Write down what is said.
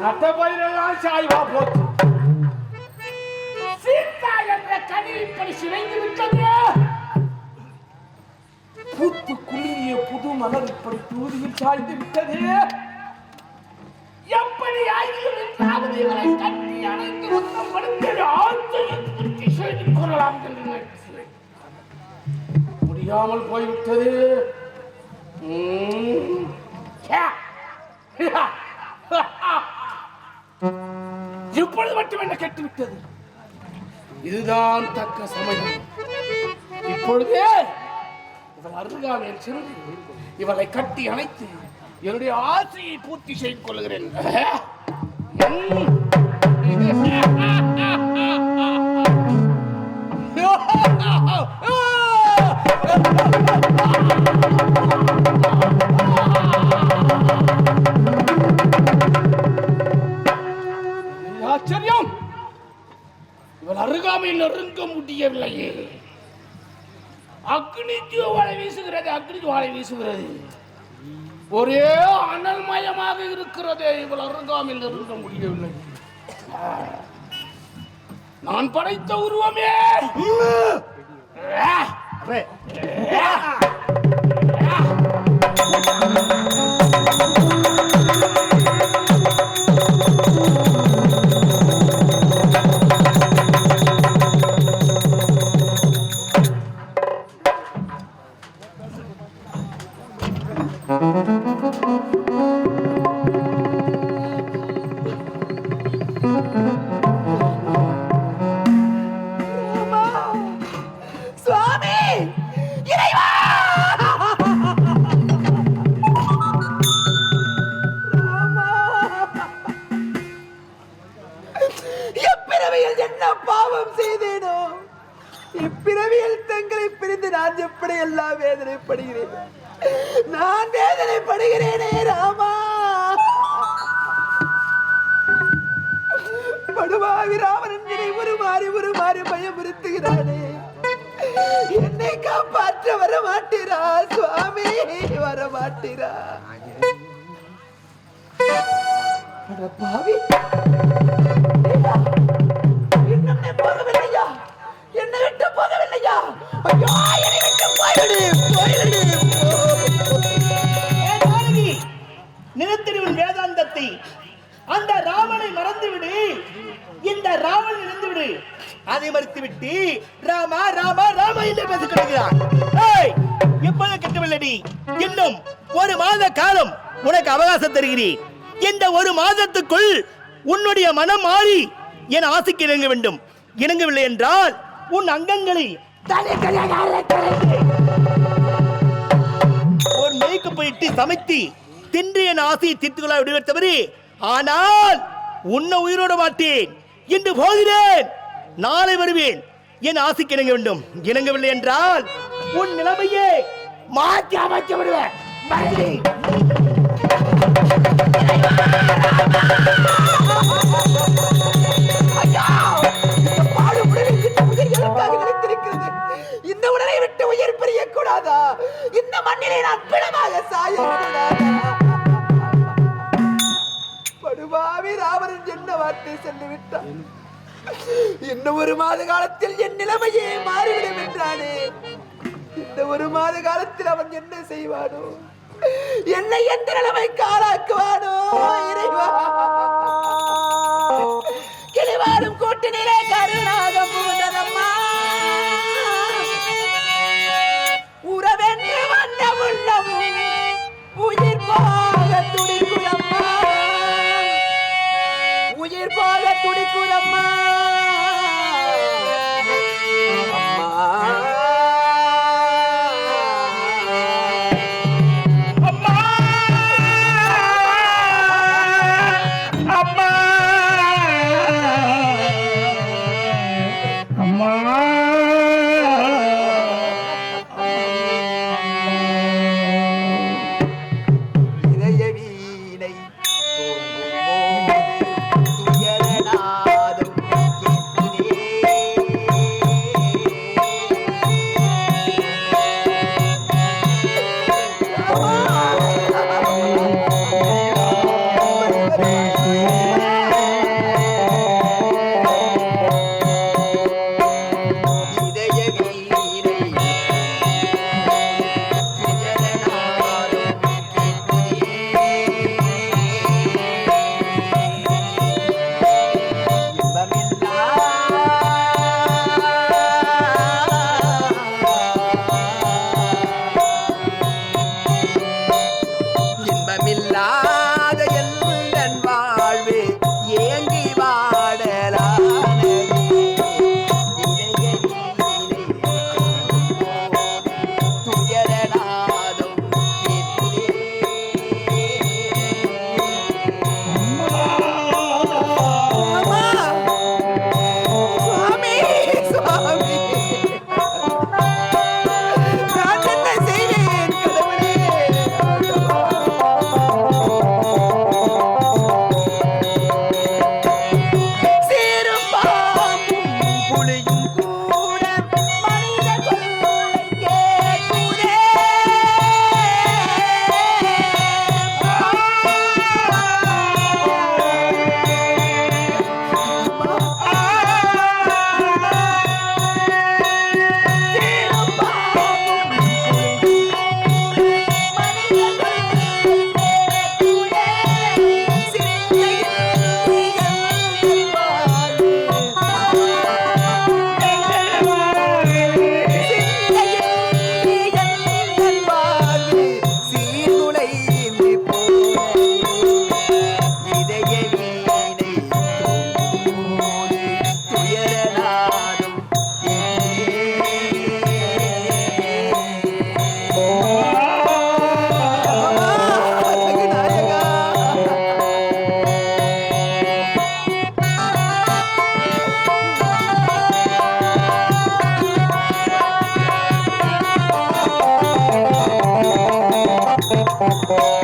நட்ட பயிரெல்லாம் சாய்வா போச்சு. சீதா என்ற கனி இப்படி சிதைந்து விட்டது. புத்து குளிரிய புது மலர் இப்படி தூதியில் சாய்ந்து விட்டது. எப்படி ஆகியும் என்றாவது இவரை கட்டி ஒத்தப்படுத்த ஆத்தையும் செய்து கொள்ளலாம் என்று முடியாமல் போய்விட்டது. இப்பொழுது மட்டும் என்ன கெட்டுவிட்டது? இதுதான் தக்க சமயம். இப்பொழுதே இவள் அருகாமையில் சென்று இவளை கட்டி அணைத்து என்னுடைய ஆசையை பூர்த்தி செய்து கொள்கிறேன். அக்னி ஜுவாலை வீசுகிறது அக்னி ஜுவாலை வீசுகிறது. ஒரே அனல்மயமாக இருக்கிறதே இவள் அருங்காமில் இருக்க முடியவில்லை. நான் படைத்த உருவமே. Yeah. நான் வேதனைப்படுகிறேனே ராமா. படுவாவி ராவணன் என்னை ஒரு மாறி ஒரு மாறி பயமுறுத்துகிறானே. என்னை காப்பாற்ற வர மாட்டீரா சுவாமி? வர மாட்டீரா பாவி. ஐயா, இன்னும் போகவில்லையா? என்னை விட்டு போகவில்லையா? ஐயோ அதை மறுத்துவிட்டு ராமா ராமா ராமா என்று பேசிக் கொண்டிருக்கிறான் இப்போது கிட்டவில்லடி இன்னும் ஒரு மாத காலம் உனக்கு அவகாசம் தருகிறேன். இந்த ஒரு மாதத்துக்குள் உன்னுடைய மனம் மாறி என் ஆசைக்கு இணங்க வேண்டும். இணங்கவில்லை என்றால் உன் அங்கங்களை ஒரு மெய்க்கு போயிட்டு சமைத்து தின்று என் ஆசையை தீர்த்துக்கொள்ள கொள்ள ஆனால் உன்னை உயிரோட மாட்டேன். என்று போகிறேன். நாளை வருவேன். என் ஆசைக்கு இணங்க வேண்டும். இணங்கவில்லை என்றால் உன் நிலைமையே மாற்றி அமைக்க விடுவேன். இந்த இந்த உடலை விட்டு உயிர் பிரியக்கூடாதா? இந்த மண்ணிலே நான் பிணமாக சாயக்கூடாதா? படுபாவி ராவணன் என்ன வார்த்தை சொல்லிவிட்டான்? இன்னும் ஒரு மாத காலத்தில் என் நிலைமையே மாறிவிடும் என்றானே. இந்த ஒரு மாத காலத்தில் அவன் என்ன செய்வானோ? என்னை எந்த நிலைமைக்கு ஆளாக்குவானோ? இறைவா. கிளிவாடும் கூட்டினிலே கருணாக பூதனம்மா. உறவென்று வந்த உள்ளம் உயிர் போக துடிக்குதம்மா. உயிர் போக துடிக்குதம்மா. তোমাকে Thank.